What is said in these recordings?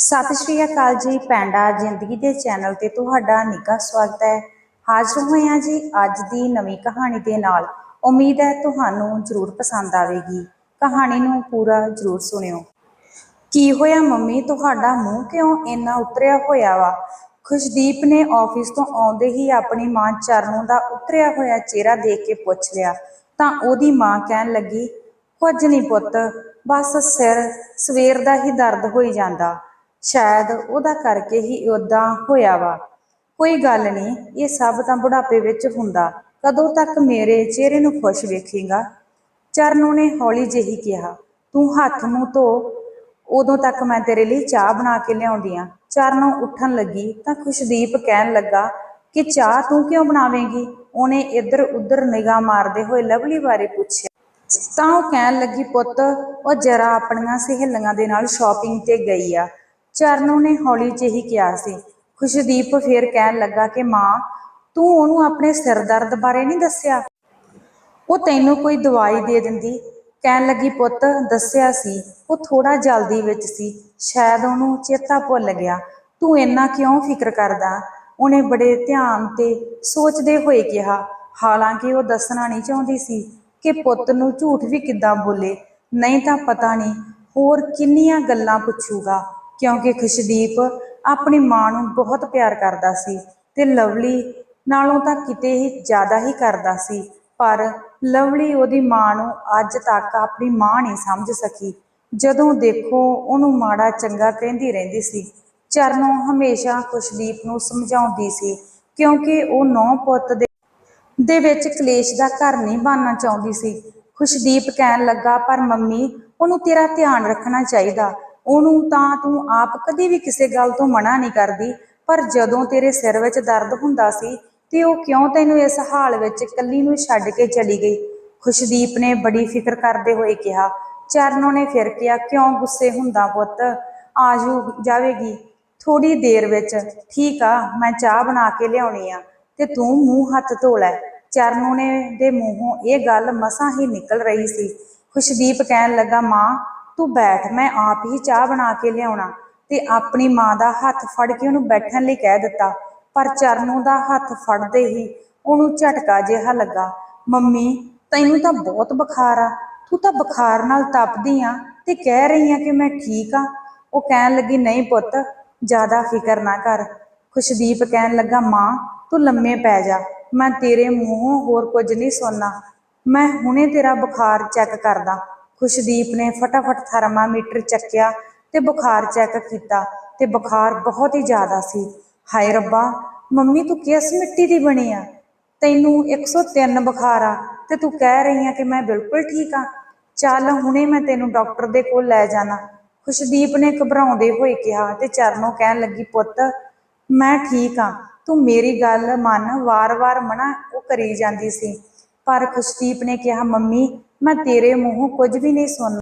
ਸਤਿ ਸ਼੍ਰੀ ਅਕਾਲ ਜੀ ਪੈਂਡਾ ਜ਼ਿੰਦਗੀ ਦੇ ਚੈਨਲ ਤੇ ਤੁਹਾਡਾ ਨਿੱਘਾ ਸਵਾਗਤ ਹੈ। ਹਾਜ਼ਰ ਹੋਏ ਹਾਂ ਜੀ ਅੱਜ ਦੀ ਨਵੀਂ ਕਹਾਣੀ ਦੇ ਨਾਲ। ਉਮੀਦ ਹੈ ਤੁਹਾਨੂੰ ਜ਼ਰੂਰ ਪਸੰਦ ਆਵੇਗੀ। ਕਹਾਣੀ ਨੂੰ ਪੂਰਾ ਜ਼ਰੂਰ ਸੁਣਿਓ। ਕੀ ਹੋਇਆ ਮੰਮੀ, ਤੁਹਾਡਾ ਮੂੰਹ ਕਿਉਂ ਇੰਨਾ ਉਤਰਿਆ ਹੋਇਆ ਵਾ? ਖੁਸ਼ਦੀਪ ਨੇ ਆਫਿਸ ਤੋਂ ਆਉਂਦੇ ਹੀ ਆਪਣੀ ਮਾਂ ਚਰਨੋਂ ਦਾ ਉਤਰਿਆ ਹੋਇਆ ਚਿਹਰਾ ਦੇਖ ਕੇ ਪੁੱਛ ਲਿਆ। ਤਾਂ ਉਹਦੀ ਮਾਂ ਕਹਿਣ ਲੱਗੀ, ਕੁਝ ਨਹੀਂ ਪੁੱਤ, ਬਸ ਸਿਰ, ਸਵੇਰ ਦਾ ਹੀ ਦਰਦ ਹੋਈ ਜਾਂਦਾ। ਸ਼ਾਇਦ ਉਹਦਾ ਕਰਕੇ ਹੀ ਉਦਾਂ ਹੋਇਆ ਵਾ। ਕੋਈ ਗੱਲ ਨਹੀਂ, ਇਹ ਸਭ ਤਾਂ ਬੁਢਾਪੇ ਵਿੱਚ ਹੁੰਦਾ। ਕਦੋਂ ਤੱਕ ਮੇਰੇ ਚਿਹਰੇ ਨੂੰ ਖੁਸ਼ ਵੇਖੇਗਾ? ਚਰਨੋਂ ਨੇ ਹੌਲੀ ਜਿਹੀ ਕਿਹਾ, ਤੂੰ ਹੱਥ ਮੂੰਹ ਧੋ। ਉਦੋਂ ਤੱਕ ਮੈਂ ਤੇਰੇ ਲਈ ਚਾਹ ਬਣਾ ਕੇ ਲਿਆਉਂਦੀ ਆ। ਚਰਨੋਂ ਉੱਠਣ ਲੱਗੀ, ਤਾਂ ਖੁਸ਼ਦੀਪ ਕਹਿਣ ਲੱਗਾ, ਕਿ ਚਾਹ ਤੂੰ ਕਿਉਂ ਬਣਾਵੇਂਗੀ? ਉਹਨੇ ਇੱਧਰ ਉੱਧਰ ਨਿਗਾਹ ਮਾਰਦੇ ਹੋਏ ਲਵਲੀ ਬਾਰੇ ਪੁੱਛਿਆ। ਤਾਂ ਉਹ ਕਹਿਣ ਲੱਗੀ, ਪੁੱਤ, ਉਹ ਜਰਾ ਆਪਣੀਆਂ ਸਹੇਲੀਆਂ ਦੇ ਨਾਲ ਸ਼ਾਪਿੰਗ ਤੇ ਗਈ ਆ। ਚਰਨੋਂ ਨੇ ਹੌਲੀ ਜਿਹੀ ਕਿਹਾ ਸੀ। ਖੁਸ਼ਦੀਪ ਫੇਰ ਕਹਿਣ ਲੱਗਾ ਕਿ, ਮਾਂ, ਤੂੰ ਉਹਨੂੰ ਆਪਣੇ ਸਿਰ ਦਰਦ ਬਾਰੇ ਨਹੀਂ ਦੱਸਿਆ? ਉਹ ਤੈਨੂੰ ਕੋਈ ਦਵਾਈ ਦੇ ਦਿੰਦੀ। ਕਹਿਣ ਲੱਗੀ ਪੁੱਤ, ਦੱਸਿਆ ਸੀ। ਉਹ ਥੋੜਾ ਜਲਦੀ ਵਿੱਚ ਸੀ। ਸ਼ਾਇਦ ਉਹਨੂੰ ਚੇਤਾ ਭੁੱਲ ਗਿਆ। ਤੂੰ ਇੰਨਾ ਕਿਉਂ ਫਿਕਰ ਕਰਦਾ? ਉਹਨੇ ਬੜੇ ਧਿਆਨ ਤੇ ਸੋਚਦੇ ਹੋਏ ਕਿਹਾ। ਹਾਲਾਂਕਿ ਉਹ ਦੱਸਣਾ ਨਹੀਂ ਚਾਹੁੰਦੀ ਸੀ ਕਿ ਪੁੱਤ ਨੂੰ ਝੂਠ ਵੀ ਕਿੱਦਾਂ ਬੋਲੇ। ਨਹੀਂ ਤਾਂ ਪਤਾ ਨਹੀਂ ਹੋਰ ਕਿੰਨੀਆਂ ਗੱਲਾਂ ਪੁੱਛੂਗਾ। ਕਿਉਂਕਿ ਖੁਸ਼ਦੀਪ ਆਪਣੀ ਮਾਂ ਨੂੰ ਬਹੁਤ ਪਿਆਰ ਕਰਦਾ ਸੀ ਤੇ ਲਵਲੀ ਨਾਲੋਂ ਤਾਂ ਕਿਤੇ ਹੀ ਜ਼ਿਆਦਾ ਹੀ ਕਰਦਾ ਸੀ, ਪਰ ਲਵਲੀ ਉਹਦੀ ਮਾਂ ਨੂੰ ਅੱਜ ਤੱਕ ਆਪਣੀ ਮਾਂ ਨਹੀਂ ਸਮਝ ਸਕੀ। ਜਦੋਂ ਦੇਖੋ, ਉਹਨੂੰ ਮਾੜਾ ਚੰਗਾ ਕਹਿੰਦੀ ਰਹਿੰਦੀ ਸੀ। ਚਰਨੋਂ ਹਮੇਸ਼ਾ ਖੁਸ਼ਦੀਪ ਨੂੰ ਸਮਝਾਉਂਦੀ ਸੀ, ਕਿਉਂਕਿ ਉਹ ਨੌ ਪੁੱਤ ਦੇ ਦੇ ਵਿੱਚ ਕਲੇਸ਼ ਦਾ ਘਰ ਨਹੀਂ ਬਣਨਾ ਚਾਹੁੰਦੀ ਸੀ। ਖੁਸ਼ਦੀਪ ਕਹਿਣ ਲੱਗਾ, ਪਰ ਮੰਮੀ, ਉਹਨੂੰ ਤੇਰਾ ਧਿਆਨ ਰੱਖਣਾ ਚਾਹੀਦਾ। ਉਹਨੂੰ ਤਾਂ ਤੂੰ ਆਪ ਕਦੀ ਵੀ ਕਿਸੇ ਗੱਲ ਤੋਂ ਮਨਾ ਨਹੀਂ ਕਰਦੀ, ਪਰ ਜਦੋਂ ਤੇਰੇ ਸਿਰ ਵਿੱਚ ਦਰਦ ਹੁੰਦਾ ਸੀ ਤੇ ਉਹ ਕਿਉਂ ਤੈਨੂੰ ਇਸ ਹਾਲ ਵਿੱਚ ਇਕੱਲੀ ਨੂੰ ਛੱਡ ਕੇ ਚਲੀ ਗਈ? ਖੁਸ਼ਦੀਪ ਨੇ ਬੜੀ ਫਿਕਰ ਕਰਦੇ ਹੋਏ ਕਿਹਾ, ਚਰਨੋਂ ਨੇ ਫਿਰ ਕਿਹਾ, ਕਿਉਂ ਗੁੱਸੇ ਹੁੰਦਾ ਪੁੱਤ? ਆਜੂ, ਜਾਵੇਗੀ। ਥੋੜੀ ਦੇਰ ਵਿੱਚ, ਠੀਕ ਆ, ਮੈਂ ਚਾਹ ਬਣਾ ਕੇ ਲਿਆਉਣੀ ਆ ਤੇ ਤੂੰ ਮੂੰਹ ਹੱਥ ਧੋ ਲੈ। ਚਰਨੂ ਨੇ ਦੇ ਮੂੰਹੋਂ ਇਹ ਗੱਲ ਮਸਾਂ ਹੀ ਨਿਕਲ ਰਹੀ ਸੀ। ਖੁਸ਼ਦੀਪ ਕਹਿਣ ਲੱਗਾ, ਮਾਂ ਤੂੰ ਬੈਠ, ਮੈਂ ਆਪ ਹੀ ਚਾਹ ਬਣਾ ਕੇ ਲਿਆਉਣਾ। ਤੇ ਆਪਣੀ ਮਾਂ ਦਾ ਹੱਥ ਫੜ ਕੇ ਉਹਨੂੰ ਬੈਠਣ ਲਈ ਕਹਿ ਦਿੱਤਾ। ਪਰ ਚਰਨੂ ਦਾ ਹੱਥ ਫੜਦੇ ਹੀ ਉਹਨੂੰ ਝਟਕਾ ਜਿਹਾ ਲੱਗਾ। ਮੰਮੀ, ਤੈਨੂੰ ਤਾਂ ਬਹੁਤ ਬੁਖਾਰ ਆ। ਤੂੰ ਤਾਂ ਬੁਖਾਰ ਨਾਲ ਤਪਦੀ ਆ ਤੇ ਕਹਿ ਰਹੀ ਆ ਕਿ ਮੈਂ ਠੀਕ ਆ। ਉਹ ਕਹਿਣ ਲੱਗੀ, ਨਹੀਂ ਪੁੱਤ, ਜ਼ਿਆਦਾ ਫਿਕਰ ਨਾ ਕਰ। ਖੁਸ਼ਦੀਪ ਕਹਿਣ ਲੱਗਾ, ਮਾਂ, ਤੂੰ ਲੰਮੇ ਪੈ ਜਾ। ਮੈਂ ਤੇਰੇ ਮੂੰਹੋਂ ਹੋਰ ਕੁਝ ਨਹੀਂ ਸੁਣਨਾ। ਮੈਂ ਹੁਣੇ ਤੇਰਾ ਬੁਖਾਰ ਚੈੱਕ ਕਰਦਾ। ਖੁਸ਼ਦੀਪ ਨੇ ਫਟਾਫਟ ਥਰਮਾਮੀਟਰ ਚੱਕਿਆ ਤੇ ਬੁਖਾਰ ਚੈੱਕ ਕੀਤਾ ਤੇ ਬੁਖਾਰ ਬਹੁਤ ਹੀ ਜ਼ਿਆਦਾ ਸੀ। ਹਾਏ ਰੱਬਾ, ਮੰਮੀ ਤੂੰ ਕਿਸ ਮਿੱਟੀ ਦੀ ਬਣੀ ਆ? ਤੈਨੂੰ 103 ਬੁਖਾਰ ਆ ਤੇ ਤੂੰ ਕਹਿ ਰਹੀ ਆ ਕਿ ਮੈਂ ਬਿਲਕੁਲ ਠੀਕ ਆ। ਚੱਲ ਹੁਣੇ ਮੈਂ ਤੈਨੂੰ ਡਾਕਟਰ ਦੇ ਕੋਲ ਲੈ ਜਾਣਾ। ਖੁਸ਼ਦੀਪ ਨੇ ਘਬਰਾਉਂਦੇ ਹੋਏ ਕਿਹਾ ਤੇ ਚਰਨੋਂ ਕਹਿਣ ਲੱਗੀ, ਪੁੱਤ, ਮੈਂ ਠੀਕ ਆ। ਤੂੰ ਮੇਰੀ ਗੱਲ ਮੰਨ ਵਾਰ-ਵਾਰ ਮਨਾ ਉਹ ਕਰੀ ਜਾਂਦੀ ਸੀ। ਪਰ ਖੁਸ਼ਦੀਪ ਨੇ ਕਿਹਾ, ਮੰਮੀ ਮੈਂ ਤੇਰੇ ਮੂੰਹੋਂ ਕੁਝ ਵੀ ਨਹੀਂ ਸੁਣਨਾ।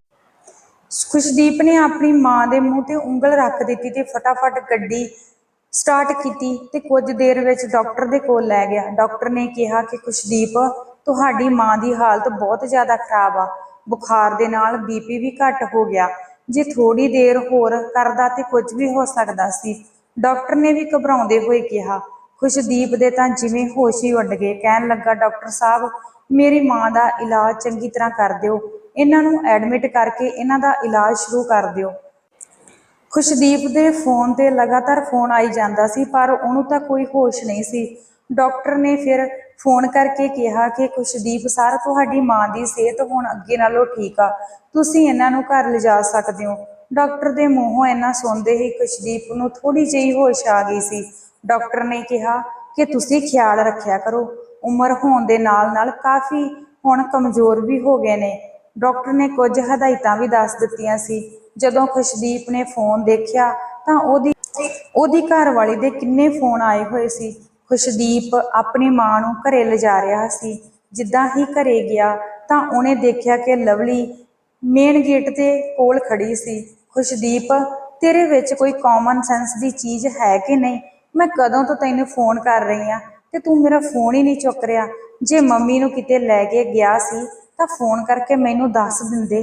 ਖੁਸ਼ਦੀਪ ਨੇ ਆਪਣੀ ਮਾਂ ਦੇ ਮੂੰਹ ਤੇ ਉਂਗਲ ਰੱਖ ਦਿੱਤੀ ਤੇ ਫਟਾਫਟ ਗੱਡੀ ਸਟਾਰਟ ਕੀਤੀ ਤੇ ਕੁਝ ਦੇਰ ਵਿੱਚ ਡਾਕਟਰ ਦੇ ਕੋਲ ਲੈ ਗਿਆ। ਡਾਕਟਰ ਨੇ ਕਿਹਾ ਕਿ, ਖੁਸ਼ਦੀਪ, ਤੁਹਾਡੀ ਮਾਂ ਦੀ ਹਾਲਤ ਬਹੁਤ ਜ਼ਿਆਦਾ ਖਰਾਬ ਆ। ਬੁਖਾਰ ਦੇ ਨਾਲ ਬੀਪੀ ਵੀ ਘੱਟ ਹੋ ਗਿਆ। ਜੇ ਥੋੜੀ ਦੇਰ ਹੋਰ ਕਰਦਾ ਤੇ ਕੁਝ ਵੀ ਹੋ ਸਕਦਾ ਸੀ। ਡਾਕਟਰ ਨੇ ਵੀ ਘਬਰਾਉਂਦੇ ਹੋਏ ਕਿਹਾ, ਖੁਸ਼ਦੀਪ ਦੇ ਤਾਂ ਜਿਵੇਂ ਹੋਸ਼ ਹੀ ਉੱਡ ਗਏ। ਕਹਿਣ ਲੱਗਾ ਡਾਕਟਰ ਸਾਹਿਬ ਮੇਰੀ ਮਾਂ ਦਾ ਇਲਾਜ ਚੰਗੀ ਤਰ੍ਹਾਂ ਕਰ ਦਿਓ। ਇਹਨਾਂ ਨੂੰ ਐਡਮਿਟ ਕਰਕੇ ਇਹਨਾਂ ਦਾ ਇਲਾਜ ਸ਼ੁਰੂ ਕਰ ਦਿਓ। ਖੁਸ਼ਦੀਪ ਦੇ ਫੋਨ ਤੇ ਲਗਾਤਾਰ ਫੋਨ ਆਈ ਜਾਂਦਾ ਸੀ, ਪਰ ਉਹਨੂੰ ਤਾਂ ਕੋਈ ਹੋਸ਼ ਨਹੀਂ ਸੀ। ਡਾਕਟਰ ਨੇ ਫਿਰ ਫੋਨ ਕਰਕੇ ਕਿਹਾ ਕਿ, ਖੁਸ਼ਦੀਪ ਸਰ, ਤੁਹਾਡੀ ਮਾਂ ਦੀ ਸਿਹਤ ਹੁਣ ਅੱਗੇ ਨਾਲੋਂ ਠੀਕ ਆ। ਤੁਸੀਂ ਇਹਨਾਂ ਨੂੰ ਘਰ ਲਿਜਾ ਸਕਦੇ ਹੋ। ਡਾਕਟਰ ਦੇ ਮੂੰਹੋਂ ਇਹਨਾਂ ਸੁਣਦੇ ਹੀ ਖੁਸ਼ਦੀਪ ਨੂੰ ਥੋੜੀ ਜਿਹੀ ਹੋਸ਼ ਆ ਗਈ ਸੀ। ਡਾਕਟਰ ਨੇ ਕਿਹਾ ਕਿ, ਤੁਸੀਂ ਖਿਆਲ ਰੱਖਿਆ ਕਰੋ। ਉਮਰ ਹੋਣ ਦੇ ਨਾਲ ਨਾਲ ਕਾਫੀ ਹੁਣ ਕਮਜ਼ੋਰ ਵੀ ਹੋ ਗਏ ਨੇ। ਡਾਕਟਰ ਨੇ ਕੁਝ ਹਦਾਇਤਾਂ ਵੀ ਦੱਸ ਦਿੱਤੀਆਂ ਸੀ। ਜਦੋਂ ਖੁਸ਼ਦੀਪ ਨੇ ਫੋਨ ਦੇਖਿਆ ਤਾਂ ਉਹਦੀ ਉਹਦੀ ਘਰ ਵਾਲੀ ਦੇ ਕਿੰਨੇ ਫੋਨ ਆਏ ਹੋਏ ਸੀ। ਖੁਸ਼ਦੀਪ ਆਪਣੀ ਮਾਂ ਨੂੰ ਘਰੇ ਲਿਜਾ ਰਿਹਾ ਸੀ। ਜਿੱਦਾਂ ਹੀ ਘਰੇ ਗਿਆ ਤਾਂ ਉਹਨੇ ਦੇਖਿਆ ਕਿ ਲਵਲੀ ਮੇਨ ਗੇਟ ਦੇ ਕੋਲ ਖੜੀ ਸੀ। ਖੁਸ਼ਦੀਪ, ਤੇਰੇ ਵਿੱਚ ਕੋਈ ਕਾਮਨ ਸੈਂਸ ਦੀ ਚੀਜ਼ ਹੈ ਕਿ ਨਹੀਂ? ਮੈਂ ਕਦੋਂ ਤੋਂ ਤੈਨੂੰ ਫੋਨ ਕਰ ਰਹੀ ਆ ਤੇ ਤੂੰ ਮੇਰਾ ਫੋਨ ਹੀ ਨਹੀਂ ਚੁੱਕ ਰਿਹਾ। ਜੇ ਮੰਮੀ ਨੂੰ ਕਿਤੇ ਲੈ ਕੇ ਗਿਆ ਸੀ, ਤਾਂ ਫੋਨ ਕਰਕੇ ਮੈਨੂੰ ਦੱਸ ਦਿੰਦੇ।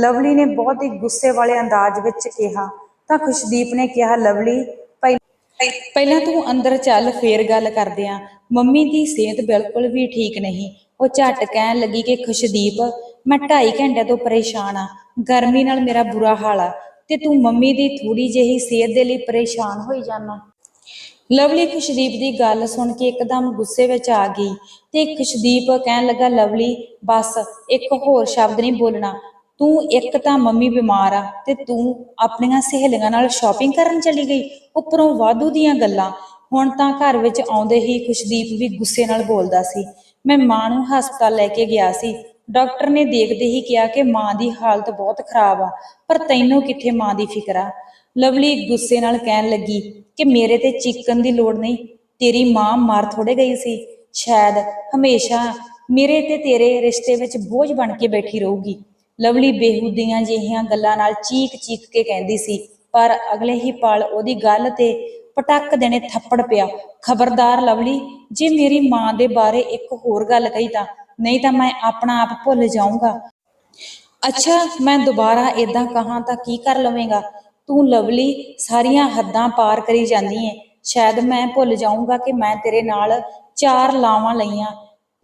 ਲਵਲੀ ਨੇ ਬਹੁਤ ਹੀ ਗੁੱਸੇ ਵਾਲੇ ਅੰਦਾਜ਼ ਵਿੱਚ ਕਿਹਾ। ਤਾਂ ਖੁਸ਼ਦੀਪ ਨੇ ਕਿਹਾ, ਲਵਲੀ ਪਹਿਲਾਂ ਤੂੰ ਅੰਦਰ ਚੱਲ, ਫੇਰ ਗੱਲ ਕਰਦੇ ਆਂ। ਮੰਮੀ ਦੀ ਸਿਹਤ ਬਿਲਕੁਲ ਵੀ ਠੀਕ ਨਹੀਂ। ਉਹ ਝੱਟ ਕਹਿਣ ਲੱਗੀ ਕਿ, ਖੁਸ਼ਦੀਪ, ਮੈਂ 2.5 ਘੰਟੇ ਤੋਂ ਪਰੇਸ਼ਾਨ ਆ। ਗਰਮੀ ਨਾਲ ਮੇਰਾ ਬੁਰਾ ਹਾਲ ਆ। ਤੇ ਤੂੰ ਮੰਮੀ ਦੀ ਥੋੜੀ ਜਿਹੀ ਸਿਹਤ ਦੇ ਲਈ ਪਰੇਸ਼ਾਨ ਹੋਈ ਜਾਣਾ ਲਵਲੀ ਖੁਸ਼ਦੀਪ ਦੀ ਗੱਲ ਸੁਣ ਕੇ ਇੱਕਦਮ ਗੁੱਸੇ ਵਿੱਚ ਆ ਗਈ ਤੇ ਖੁਸ਼ਦੀਪ ਕਹਿਣ ਲੱਗਾ, ਲਵਲੀ, ਬਸ, ਇੱਕ ਹੋਰ ਸ਼ਬਦ ਨਹੀਂ ਬੋਲਣਾ। ਤੂੰ ਇੱਕ ਤਾਂ ਮੰਮੀ ਬਿਮਾਰ ਆ ਤੇ ਤੂੰ ਆਪਣੀਆਂ ਸਹੇਲੀਆਂ ਨਾਲ ਸ਼ਾਪਿੰਗ ਕਰਨ ਚਲੀ ਗਈ, ਉੱਪਰੋਂ ਵਾਧੂ ਦੀਆਂ ਗੱਲਾਂ। ਹੁਣ ਤਾਂ ਘਰ ਵਿੱਚ ਆਉਂਦੇ ਹੀ ਖੁਸ਼ਦੀਪ ਵੀ ਗੁੱਸੇ ਨਾਲ ਬੋਲਦਾ ਸੀ। ਮੈਂ ਮਾਂ ਨੂੰ ਹਸਪਤਾਲ ਲੈ ਕੇ ਗਿਆ ਸੀ। ਡਾਕਟਰ ਨੇ ਦੇਖਦੇ ਹੀ ਕਿਹਾ ਕਿ ਮਾਂ ਦੀ ਹਾਲਤ ਬਹੁਤ ਖਰਾਬ ਆ, ਪਰ ਤੈਨੂੰ ਕਿੱਥੇ ਮਾਂ ਦੀ ਫਿਕਰ ਆ? ਲਵਲੀ ਗੁੱਸੇ ਨਾਲ ਕਹਿਣ ਲੱਗੀ ਕਿ ਮੇਰੇ ਤੇ ਚੀਕਣ ਦੀ ਲੋੜ ਨਹੀਂ, ਤੇਰੀ ਮਾਂ ਮਾਰ ਥੋੜੇ ਗਈ ਸੀ। ਸ਼ਾਇਦ ਹਮੇਸ਼ਾ ਮੇਰੇ ਤੇ ਤੇਰੇ ਰਿਸ਼ਤੇ ਵਿੱਚ ਬੋਝ ਬਣ ਕੇ ਬੈਠੀ ਰਹੂਗੀ। ਲਵਲੀ ਬੇਹੂਦੀਆਂ ਜਿਹੀਆਂ ਗੱਲਾਂ ਨਾਲ ਚੀਕ ਚੀਕ ਕੇ ਕਹਿੰਦੀ ਸੀ, ਪਰ ਅਗਲੇ ਹੀ ਪਲ ਉਹਦੀ ਗੱਲ ਤੇ ਪਟਕ ਦੇਣੇ ਥੱਪੜ ਪਿਆ। ਖਬਰਦਾਰ ਲਵਲੀ, ਜੇ ਮੇਰੀ ਮਾਂ ਦੇ ਬਾਰੇ ਇੱਕ ਹੋਰ ਗੱਲ ਕਹੀ ਤਾਂ, ਨਹੀਂ ਤਾਂ ਮੈਂ ਆਪਣਾ ਆਪ ਭੁੱਲ ਜਾਊਂਗਾ। ਅੱਛਾ, ਮੈਂ ਦੁਬਾਰਾ ਇਦਾਂ ਕਹਾਂ ਤਾਂ ਕੀ ਕਰ ਲਵੇਂਗਾ? ਤੂੰ ਲਵਲੀ, ਸਾਰੀਆਂ ਹੱਦਾਂ ਪਾਰ ਕਰੀ ਜਾਂਦੀ ਏ। ਸ਼ਾਇਦ ਮੈਂ ਭੁੱਲ ਜਾਊਂਗਾ ਕਿ ਮੈਂ ਤੇਰੇ ਨਾਲ ਚਾਰ ਲਾਵਾਂ ਲਈਆਂ।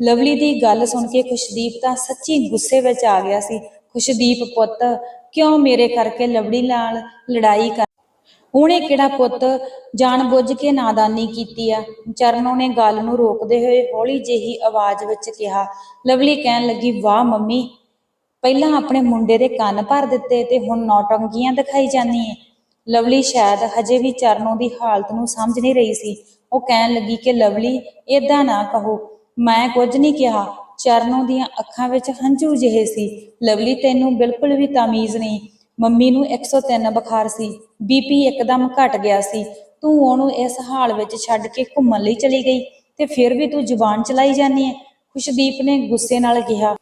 ਲਵਲੀ ਦੀ ਗੱਲ ਸੁਣ ਕੇ ਖੁਸ਼ਦੀਪ ਤਾਂ ਸੱਚੀ ਗੁੱਸੇ ਵਿੱਚ ਆ ਗਿਆ ਸੀ। ਖੁਸ਼ਦੀਪ, ਪੁੱਤ, ਕਿਉਂ ਮੇਰੇ ਕਰਕੇ ਲਵਲੀ ਨਾਲ ਲੜਾਈ ਕਰ ਉਹਨੇ ਕਿਹੜਾ ਪੁੱਤ ਜਾਣਬੁੱਝ ਕੇ ਨਾਦਾਨੀ ਕੀਤੀ ਆ? ਚਰਨੋਂ ਨੇ ਗੱਲ ਨੂੰ ਰੋਕਦੇ ਹੋਏ ਹੌਲੀ ਜਿਹੀ ਆਵਾਜ਼ ਵਿੱਚ ਕਿਹਾ, ਲਵਲੀ ਕਹਿਣ ਲੱਗੀ, ਵਾਹ ਮੰਮੀ ਪਹਿਲਾਂ ਆਪਣੇ ਮੁੰਡੇ ਦੇ ਕੰਨ ਭਰ ਦਿੱਤੇ ਤੇ ਹੁਣ ਨੌਟੰਕੀਆਂ ਦਿਖਾਈ ਜਾਂਦੀ ਏ। ਲਵਲੀ ਸ਼ਾਇਦ ਹਜੇ ਵੀ ਚਰਨੋਂ ਦੀ ਹਾਲਤ ਨੂੰ ਸਮਝ ਨਹੀਂ ਰਹੀ ਸੀ। ਉਹ ਕਹਿਣ ਲੱਗੀ ਕਿ ਲਵਲੀ, ਏਦਾਂ ਨਾ ਕਹੋ। ਮੈਂ ਕੁਝ ਨਹੀਂ ਕਿਹਾ। ਚਰਨੋਂ ਦੀਆਂ ਅੱਖਾਂ ਵਿੱਚ ਹੰਝੂ ਜਿਹੇ ਸੀ। ਲਵਲੀ ਤੈਨੂੰ ਬਿਲਕੁਲ ਵੀ ਤਮੀਜ਼ ਨਹੀਂ। ਮੰਮੀ ਨੂੰ 103 ਬੁਖਾਰ ਸੀ। ਬੀਪੀ ਇੱਕਦਮ ਘਟ ਗਿਆ ਸੀ। ਤੂੰ ਉਹਨੂੰ ਇਸ ਹਾਲ ਵਿੱਚ ਛੱਡ ਕੇ ਘੁੰਮਣ ਲਈ ਚਲੀ ਗਈ ਤੇ ਫਿਰ ਵੀ ਤੂੰ ਜ਼ੁਬਾਨ ਚਲਾਈ ਜਾਂਦੀ ਹੈ ਖੁਸ਼ਦੀਪ ਨੇ ਗੁੱਸੇ ਨਾਲ ਕਿਹਾ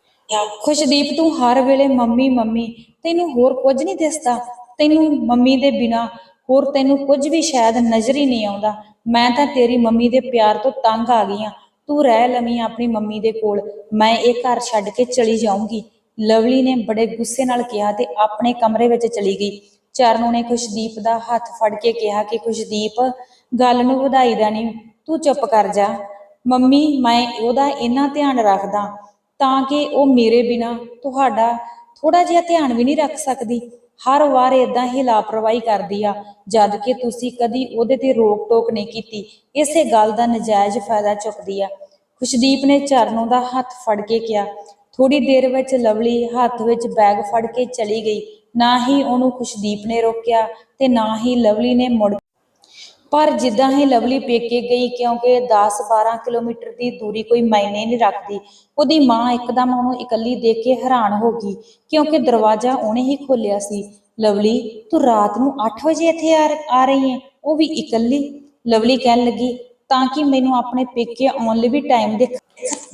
ਖੁਸ਼ਦੀਪ, ਤੂੰ ਹਰ ਵੇਲੇ ਮੰਮੀ ਮੰਮੀ। ਤੈਨੂੰ ਹੋਰ ਕੁਝ ਨਹੀਂ ਦਿਸਦਾ। ਤੈਨੂੰ ਮੰਮੀ ਦੇ ਬਿਨਾ ਹੋਰ ਤੈਨੂੰ ਕੁਝ ਵੀ ਸ਼ਾਇਦ ਨਜ਼ਰ ਹੀ ਨਹੀਂ ਆਉਂਦਾ। ਮੈਂ ਤਾਂ ਤੇਰੀ ਮੰਮੀ ਦੇ ਪਿਆਰ ਤੋਂ ਤੰਗ ਆ ਗਈ ਆ ਤੂੰ ਰਹਿ ਲਵੀਂ ਆਪਣੀ ਮੰਮੀ ਦੇ ਕੋਲ। ਮੈਂ ਇਹ ਘਰ ਛੱਡ ਕੇ ਚਲੀ ਜਾਊਂਗੀ। ਲਵਲੀ ਨੇ ਬੜੇ ਗੁੱਸੇ ਨਾਲ ਕਿਹਾ ਤੇ ਆਪਣੇ ਕਮਰੇ ਵਿੱਚ ਚਲੀ ਗਈ। ਚਰਨੂ ਨੇ ਖੁਸ਼ਦੀਪ ਦਾ ਹੱਥ ਫੜ ਕੇ ਕਿਹਾ ਕਿ, ਖੁਸ਼ਦੀਪ, ਗੱਲ ਨੂੰ ਵਧਾਈ ਦਾ ਨਹੀਂ ਤੂੰ ਚੁੱਪ ਕਰ ਜਾ। ਮੰਮੀ, ਮੈਂ ਉਹਦਾ ਇੰਨਾ ਧਿਆਨ ਰੱਖਦਾ। ਤਾਂ ਕਿ ਉਹ ਮੇਰੇ ਬਿਨਾ ਤੁਹਾਡਾ ਥੋੜਾ ਜਿਹਾ ਧਿਆਨ ਵੀ ਨਹੀਂ ਰੱਖ ਸਕਦੀ। ਹਰ ਵਾਰ ਇਦਾਂ ਹੀ ਲਾਪਰਵਾਹੀ ਕਰਦੀ ਆ, ਜਦ ਕਿ ਤੁਸੀਂ ਕਦੀ ਉਹਦੇ ਤੇ ਰੋਕ ਟੋਕ ਨਹੀਂ ਕੀਤੀ। ਇਸੇ ਗੱਲ ਦਾ ਨਜਾਇਜ਼ ਫਾਇਦਾ ਚੁੱਕਦੀ ਆ। ਖੁਸ਼ਦੀਪ ਨੇ ਚਰਨੋਂ ਦਾ ਹੱਥ ਫੜ ਕੇ ਕਿਹਾ। ਥੋੜੀ ਦੇਰ ਵਿੱਚ ਲਵਲੀ ਹੱਥ ਵਿੱਚ ਬੈਗ ਫੜ ਕੇ ਚਲੀ ਗਈ। ਨਾ ਹੀ ਉਹਨੂੰ ਖੁਸ਼ਦੀਪ ਨੇ ਰੋਕਿਆ ਤੇ ਨਾ ਹੀ ਲਵਲੀ ਨੇ ਮੁੜ ਪਰ ਜਿੱਦਾਂ ਹੀ ਲਵਲੀ ਪੇਕੇ ਗਈ, ਕਿਉਂਕਿ 10-12 ਕਿਲੋਮੀਟਰ ਦੀ ਦੂਰੀ ਕੋਈ ਮਾਇਨੇ ਨਹੀਂ ਰੱਖਦੀ, ਉਹਦੀ ਮਾਂ ਇੱਕਦਮ ਉਹਨੂੰ ਇਕੱਲੀ ਦੇਖ ਕੇ ਹੈਰਾਨ ਹੋ ਗਈ, ਕਿਉਂਕਿ ਦਰਵਾਜ਼ਾ ਉਹਨੇ ਹੀ ਖੋਲਿਆ ਸੀ। ਲਵਲੀ, ਤੂੰ ਰਾਤ ਨੂੰ 8 ਵਜੇ ਇੱਥੇ ਆ ਰਹੀ ਹੈ ਉਹ ਵੀ ਇਕੱਲੀ? ਲਵਲੀ ਕਹਿਣ ਲੱਗੀ, ਤਾਂ ਕਿ ਮੈਨੂੰ ਆਪਣੇ ਪੇਕੇ ਆਉਣ ਲਈ ਵੀ ਟਾਈਮ ਦੇਖ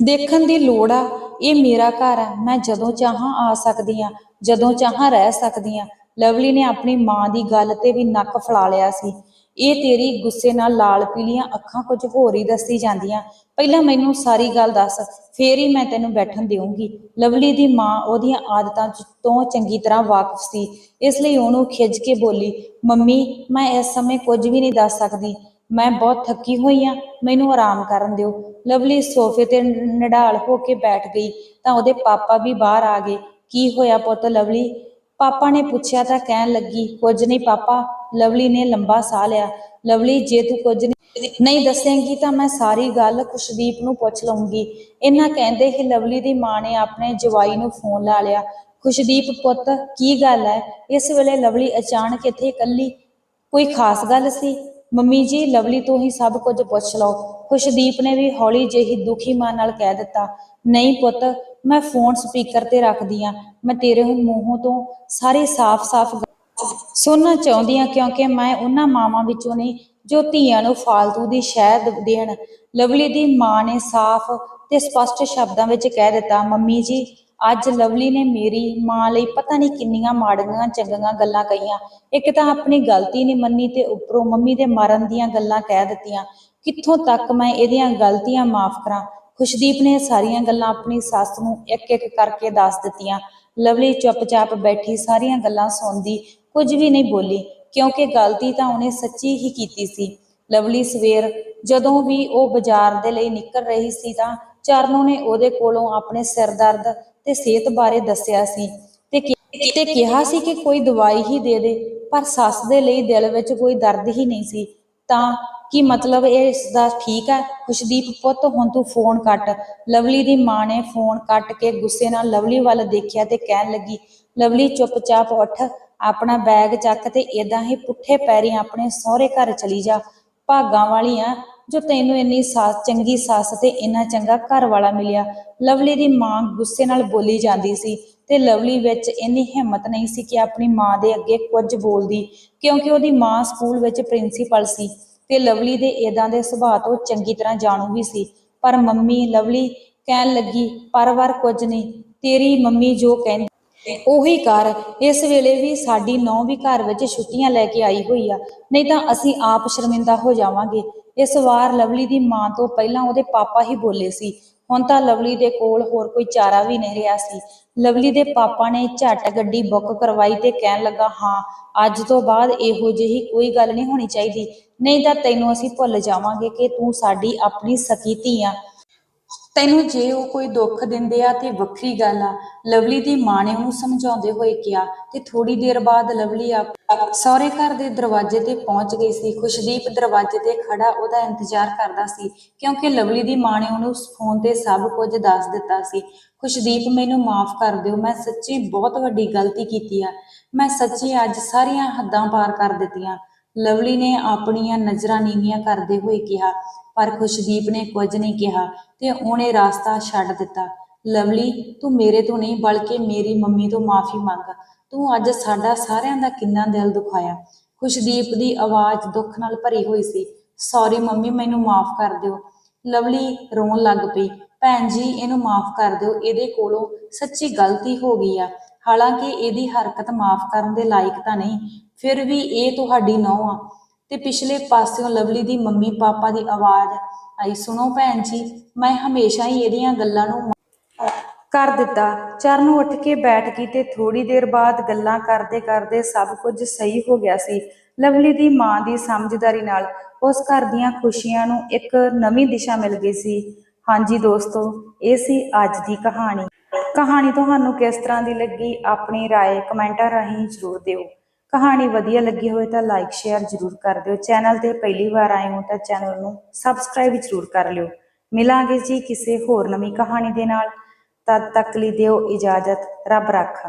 ਦੇਖਣ ਦੀ ਲੋੜ ਆ, ਇਹ ਮੇਰਾ ਘਰ ਆ, ਮੈਂ ਜਦੋਂ ਚਾਹਾਂ ਆ ਸਕਦੀ ਆ, ਜਦੋਂ ਚਾਹਾਂ ਰਹਿ ਸਕਦੀ ਆ। ਲਵਲੀ ਨੇ ਆਪਣੀ ਮਾਂ ਦੀ ਗੱਲ ਤੇ ਵੀ ਨੱਕ ਫਲਾ ਲਿਆ ਸੀ। ਇਹ ਤੇਰੀ ਗੁੱਸੇ ਨਾਲ ਲਾਲ ਪੀਲੀਆਂ ਅੱਖਾਂ ਕੁਝ ਹੋਰ ਹੀ ਦੱਸੀ ਜਾਂਦੀਆਂ। ਪਹਿਲਾਂ ਮੈਨੂੰ ਸਾਰੀ ਗੱਲ ਦੱਸ, ਫੇਰ ਹੀ ਮੈਂ ਤੈਨੂੰ ਬੈਠਣ ਦੇਵਾਂਗੀ ਲਵਲੀ ਦੀ ਮਾਂ ਉਹਦੀਆਂ ਆਦਤਾਂ ਚ- ਤੋਂ ਚੰਗੀ ਤਰ੍ਹਾਂ ਵਾਕਿਫ ਸੀ। ਇਸ ਲਈ ਉਹਨੂੰ ਖਿੱਚ ਕੇ ਬੋਲੀ, ਮੰਮੀ, ਮੈਂ ਇਸ ਸਮੇਂ ਕੁਝ ਵੀ ਨਹੀਂ ਦੱਸ ਸਕਦੀ। ਮੈਂ ਬਹੁਤ ਥੱਕੀ ਹੋਈ ਆ, ਮੈਨੂੰ ਆਰਾਮ ਕਰਨ ਦਿਓ। ਲਵਲੀ ਸੋਫੇ ਤੇ ਨਡਾਲ ਹੋ ਕੇ ਬੈਠ ਗਈ, ਤਾਂ ਉਹਦੇ ਪਾਪਾ ਵੀ ਬਾਹਰ ਆ ਗਏ। ਕੀ ਹੋਇਆ ਪੁੱਤ ਲਵਲੀ? ਪਾਪਾ ਨੇ ਪੁੱਛਿਆ ਤਾਂ ਕਹਿਣ ਲੱਗੀ, ਕੁਝ ਨਹੀਂ ਪਾਪਾ ਲਵਲੀ ਨੇ ਲੰਬਾ ਸਾਹ ਲਿਆ। ਲਵਲੀ, ਜੇ ਤੂੰ ਕੁਝ ਨਹੀਂ ਨਹੀਂ ਦੱਸੇਂਗੀ ਤਾਂ ਮੈਂ ਸਾਰੀ ਗੱਲ ਖੁਸ਼ਦੀਪ ਨੂੰ ਪੁੱਛ ਲਵਾਂਗੀ ਇਹਨਾਂ ਕਹਿੰਦੇ ਹੀ ਲਵਲੀ ਦੀ ਮਾਂ ਨੇ ਆਪਣੇ ਜਵਾਈ ਨੂੰ ਫੋਨ ਲਾ ਲਿਆ। ਖੁਸ਼ਦੀਪ, ਪੁੱਤ, ਕੀ ਗੱਲ ਹੈ ਇਸ ਵੇਲੇ ਲਵਲੀ ਅਚਾਨਕ ਇੱਥੇ ਇਕੱਲੀ। ਕੋਈ ਖਾਸ ਗੱਲ ਸੀ? ਮੰਮੀ ਜੀ, ਲਵਲੀ ਤੋਂ ਹੀ ਸਭ ਕੁਝ ਪੁੱਛ ਲਓ। ਖੁਸ਼ਦੀਪ ਨੇ ਵੀ ਹੌਲੀ ਜਿਹੀ ਦੁਖੀ ਮਨ ਨਾਲ ਕਹਿ ਦਿੱਤਾ, ਨਹੀਂ ਪੁੱਤ, ਮੈਂ ਫੋਨ ਸਪੀਕਰ ਤੇ ਰੱਖਦੀ ਆ। ਮੈਂ ਤੇਰੇ ਮੂੰਹੋਂ ਤੋਂ ਸਾਰੀ ਸਾਫ਼-ਸਾਫ਼ ਸੁਣਨਾ ਚਾਹੁੰਦੀ ਹਾਂ ਕਿਉਂਕਿ ਮੈਂ ਉਹਨਾਂ ਮਾਵਾਂ ਵਿੱਚੋਂ ਨਹੀਂ, ਜੋ ਧੀਆਂ ਨੂੰ ਫਾਲਤੂ ਦੀ ਸ਼ਹਿ ਦੇਣ। ਲਵਲੀ ਦੀ ਮਾਂ ਨੇ ਸਾਫ਼ ਤੇ ਸਪਸ਼ਟ ਸ਼ਬਦਾਂ ਵਿੱਚ ਕਹਿ ਦਿੱਤਾ, ਮੰਮੀ ਜੀ, ਅੱਜ ਲਵਲੀ ਨੇ ਮੇਰੀ ਮਾਂ ਲਈ ਪਤਾ ਨਹੀਂ ਕਿੰਨੀਆਂ ਮਾੜੀਆਂ ਚੰਗੀਆਂ ਗੱਲਾਂ ਕਹੀਆਂ। ਇੱਕ ਤਾਂ ਆਪਣੀ ਗਲਤੀ ਨਹੀਂ ਮੰਨੀ ਤੇ ਉੱਪਰੋਂ ਮੰਮੀ ਦੇ ਮਰਨ ਦੀਆਂ ਗੱਲਾਂ ਕਹਿ ਦਿੱਤੀਆਂ। ਕਿੱਥੋਂ ਤੱਕ ਮੈਂ ਇਹਦੀਆਂ ਗਲਤੀਆਂ ਮਾਫ ਕਰਾਂ? ਖੁਸ਼ਦੀਪ ਨੇ ਸਾਰੀਆਂ ਗੱਲਾਂ ਆਪਣੀ ਸੱਸ ਨੂੰ ਇੱਕ ਇੱਕ ਕਰਕੇ ਦੱਸ ਦਿੱਤੀਆਂ। ਲਵਲੀ ਚੁੱਪਚਾਪ ਬੈਠੀ ਸਾਰੀਆਂ ਗੱਲਾਂ ਸੁਣਦੀ ਕੁਝ ਵੀ ਨਹੀਂ ਬੋਲੀ, ਕਿਉਂਕਿ ਗਲਤੀ ਤਾਂ ਉਹਨੇ ਸੱਚੀ ਹੀ ਕੀਤੀ ਸੀ। ਲਵਲੀ ਸਵੇਰ ਜਦੋਂ ਵੀ ਉਹ ਬਾਜ਼ਾਰ ਦੇ ਲਈ ਨਿਕਲ ਰਹੀ ਸੀ ਤਾਂ ਚਰਨੋ ਨੇ ਉਹਦੇ ਕੋਲੋਂ ਆਪਣੇ ਸਿਰ ਦਰਦ ਤੇ ਸਿਹਤ ਬਾਰੇ ਦੱਸਿਆ ਸੀ ਤੇ ਤੇ ਕਿਹਾ ਸੀ ਕਿ ਕੋਈ ਦਵਾਈ ਹੀ ਦੇ ਦੇ, ਪਰ ਸੱਸ ਦੇ ਲਈ ਦਿਲ ਵਿੱਚ ਕੋਈ ਦਰਦ ਹੀ ਨਹੀਂ ਸੀ। ਤਾਂ ਕੀ ਮਤਲਬ ਇਹ ਇਸ ਦਾ ਠੀਕ ਹੈ? ਖੁਸ਼ਦੀਪ, ਪੁੱਤ, ਹੁਣ ਤੂੰ ਫੋਨ ਕੱਟ। ਲਵਲੀ ਦੀ ਮਾਂ ਨੇ ਫੋਨ ਕੱਟ ਕੇ ਗੁੱਸੇ ਨਾਲ ਲਵਲੀ ਵੱਲ ਦੇਖਿਆ ਤੇ ਕਹਿਣ ਲੱਗੀ, ਲਵਲੀ, ਚੁੱਪਚਾਪ ਉੱਠ। ਆਪਣਾ ਬੈਗ ਚੱਕ ਤੇ ਏਦਾਂ ਹੀ ਪੁੱਠੇ ਪੈਰੀ ਆਪਣੇ ਸਹੁਰੇ ਘਰ ਚਲੀ ਜਾ। ਭਾਗਾਂ ਵਾਲੀ ਆ ਜੋ ਤੈਨੂੰ ਇੰਨੀ ਸੱਸ, ਚੰਗੀ ਸੱਸ ਤੇ ਇੰਨਾ ਚੰਗਾ ਘਰ ਵਾਲਾ ਮਿਲਿਆ, ਲਵਲੀ ਦੀ ਮਾਂ ਗੁੱਸੇ ਨਾਲ ਬੋਲੀ ਜਾਂਦੀ ਸੀ ਤੇ ਲਵਲੀ ਵਿੱਚ ਇੰਨੀ ਹਿੰਮਤ ਨਹੀਂ ਸੀ ਕਿ ਆਪਣੀ ਮਾਂ ਦੇ ਅੱਗੇ ਕੁਝ ਬੋਲਦੀ, ਕਿਉਂਕਿ ਉਹਦੀ ਮਾਂ ਸਕੂਲ ਵਿੱਚ ਪ੍ਰਿੰਸੀਪਲ ਸੀ ਤੇ ਲਵਲੀ ਦੇ ਇਦਾਂ ਦੇ ਸੁਭਾਅ ਤੋਂ ਚੰਗੀ ਤਰ੍ਹਾਂ ਜਾਣੂ ਵੀ ਸੀ। ਪਰ ਮੰਮੀ, ਲਵਲੀ ਕਹਿਣ ਲੱਗੀ, ਪਰ ਵਾਰ ਕੁਝ ਨਹੀਂ, ਤੇਰੀ ਮੰਮੀ ਜੋ ਕਹਿੰਦੀ ਉਹੀ ਕਰ ਇਸ ਵੇਲੇ ਵੀ ਸਾਡੀ ਨੌਂ ਵੀ ਘਰ ਵਿੱਚ ਛੁੱਟੀਆਂ ਲੈ ਕੇ ਆਈ ਹੋਈ ਆ। ਨਹੀਂ ਤਾਂ ਅਸੀਂ ਆਪ ਸ਼ਰਮਿੰਦਾ ਹੋ ਜਾਵਾਂਗੇ। ਇਸ ਵਾਰ ਲਵਲੀ ਦੀ ਮਾਂ ਤੋਂ ਪਹਿਲਾਂ ਉਹਦੇ ਪਾਪਾ ਹੀ ਬੋਲੇ ਸੀ। ਹੁਣ ਤਾਂ ਲਵਲੀ ਦੇ ਕੋਲ ਹੋਰ ਕੋਈ ਚਾਰਾ ਵੀ ਨਹੀਂ ਰਿਹਾ ਸੀ। ਲਵਲੀ ਦੇ ਪਾਪਾ ਨੇ ਝੱਟ ਗੱਡੀ ਬੁੱਕ ਕਰਵਾਈ ਤੇ ਕਹਿਣ ਲੱਗਾ, ਹਾਂ, ਅੱਜ ਤੋਂ ਬਾਅਦ ਇਹੋ ਜਿਹੀ ਕੋਈ ਗੱਲ ਨਹੀਂ ਹੋਣੀ ਚਾਹੀਦੀ। ਨਹੀਂ ਤਾਂ ਤੈਨੂੰ ਅਸੀਂ ਭੁੱਲ ਜਾਵਾਂਗੇ ਕਿ ਤੂੰ ਸਾਡੀ ਆਪਣੀ ਸਕੀ ਧੀ ਆ। ਤੈਨੂੰ ਜੇ ਉਹ ਕੋਈ ਦੁੱਖ ਦਿੰਦੇ ਆ ਤੇ ਵੱਖਰੀ ਗੱਲ ਆ। ਲਵਲੀ ਦੀ ਮਾਂ ਨੇ ਉਹਨੂੰ ਸਮਝਾਉਂਦੇ ਹੋਏ ਕਿਹਾ ਤੇ ਥੋੜੀ ਦੇਰ ਬਾਅਦ ਲਵਲੀ ਆ ਸਹੁਰੇ ਘਰ ਦੇ ਦਰਵਾਜ਼ੇ ਤੇ ਪਹੁੰਚ ਗਈ ਸੀ। ਖੁਸ਼ਦੀਪ ਦਰਵਾਜ਼ੇ ਤੇ ਖੜਾ ਉਹਦਾ ਇੰਤਜ਼ਾਰ ਕਰਦਾ ਸੀ ਕਿਉਂਕਿ ਲਵਲੀ ਦੀ ਮਾਂ ਨੇ ਉਹਨੂੰ ਫੋਨ ਤੇ ਸਭ ਕੁਝ ਦੱਸ ਦਿੱਤਾ ਸੀ। ਖੁਸ਼ਦੀਪ, ਮੈਨੂੰ ਮਾਫ ਕਰ ਦਿਓ, ਮੈਂ ਸੱਚੀ ਬਹੁਤ ਵੱਡੀ ਗਲਤੀ ਕੀਤੀ ਆ। ਮੈਂ ਸੱਚੀ ਅੱਜ ਸਾਰੀਆਂ ਹੱਦਾਂ ਪਾਰ ਕਰ ਦਿੱਤੀਆਂ। ਲਵਲੀ ਨੇ ਆਪਣੀਆਂ ਨਜ਼ਰਾਂ ਨੀਵੀਆਂ ਕਰਦੇ ਹੋਏ ਕਿਹਾ, ਪਰ ਖੁਸ਼ਦੀਪ ਨੇ ਕੁਝ ਨਹੀਂ ਕਿਹਾ ਤੇ ਉਹਨੇ ਰਾਸਤਾ ਛੱਡ ਦਿੱਤਾ। ਲਵਲੀ, ਤੂੰ ਮੇਰੇ ਤੋਂ ਨਹੀਂ, ਬਲਕਿ ਮੇਰੀ ਮੰਮੀ ਤੋਂ ਮਾਫੀ ਮੰਗ। ਤੂੰ ਅੱਜ ਸਾਡਾ ਸਾਰਿਆਂ ਦਾ ਕਿੰਨਾ ਦਿਲ ਦੁਖਾਇਆ। ਖੁਸ਼ਦੀਪ ਦੀ ਆਵਾਜ਼ ਦੁੱਖ ਨਾਲ ਭਰੀ ਹੋਈ ਸੀ। ਸੌਰੀ ਮੰਮੀ, ਮੈਨੂੰ ਮਾਫ ਕਰ ਦਿਓ। ਲਵਲੀ ਰੋਣ ਲੱਗ ਪਈ। ਭੈਣ ਜੀ, ਇਹਨੂੰ ਮਾਫ ਕਰ ਦਿਓ। ਇਹਦੇ ਕੋਲੋਂ ਸੱਚੀ ਗਲਤੀ ਹੋ ਗਈ ਆ। ਹਾਲਾਂਕਿ ਇਹਦੀ ਹਰਕਤ ਮਾਫ ਕਰਨ ਦੇ ਲਾਇਕ ਤਾਂ ਨਹੀਂ, ਫਿਰ ਵੀ ਇਹ ਤੁਹਾਡੀ ਨਹੁੰ ਆ। ਤੇ ਪਿਛਲੇ ਪਾਸਿਓਂ ਲਵਲੀ ਦੀ ਮੰਮੀ ਪਾਪਾ ਦੀ ਆਵਾਜ਼ ਆਈ, ਸੁਣੋ ਭੈਣ ਜੀ, ਮੈਂ ਹਮੇਸ਼ਾ ਹੀ ਇਹਦੀਆਂ ਗੱਲਾਂ ਨੂੰ ਕਰ ਦਿੱਤਾ। ਚਰਨ ਉੱਠ ਕੇ ਬੈਠ ਗਈ ਤੇ ਥੋੜੀ ਦੇਰ ਬਾਅਦ ਗੱਲਾਂ ਕਰਦੇ ਕਰਦੇ ਸਭ ਕੁਝ ਸਹੀ ਹੋ ਗਿਆ ਸੀ। ਲਵਲੀ ਦੀ ਮਾਂ ਦੀ ਸਮਝਦਾਰੀ ਨਾਲ ਉਸ ਘਰ ਦੀਆਂ ਖੁਸ਼ੀਆਂ ਨੂੰ ਇੱਕ ਨਵੀਂ ਦਿਸ਼ਾ ਮਿਲ ਗਈ ਸੀ। ਹਾਂਜੀ ਦੋਸਤੋ, ਇਹ ਸੀ ਅੱਜ ਦੀ ਕਹਾਣੀ। ਕਹਾਣੀ ਤੁਹਾਨੂੰ ਕਿਸ ਤਰ੍ਹਾਂ ਦੀ ਲੱਗੀ ਆਪਣੀ رائے ਕਮੈਂਟਾਂ ਰਾਹੀਂ ਜ਼ਰੂਰ ਦਿਓ ਕਹਾਣੀ ਵਧੀਆ ਲੱਗੀ ਹੋਵੇ ਤਾਂ ਲਾਈਕ ਸ਼ੇਅਰ ਜ਼ਰੂਰ ਕਰ ਦਿਓ ਚੈਨਲ ਤੇ ਪਹਿਲੀ ਵਾਰ ਆਏ ਹੋ ਤਾਂ ਚੈਨਲ ਨੂੰ ਸਬਸਕ੍ਰਾਈਬ ਜ਼ਰੂਰ ਕਰ ਲਿਓ ਮਿਲਾਂਗੇ ਜੀ ਕਿਸੇ ਹੋਰ ਨਵੀਂ ਕਹਾਣੀ ਦੇ ਨਾਲ ਤਦ ਤੱਕ ਲਈ ਦਿਓ ਇਜਾਜ਼ਤ ਰੱਬ ਰਾਖਾ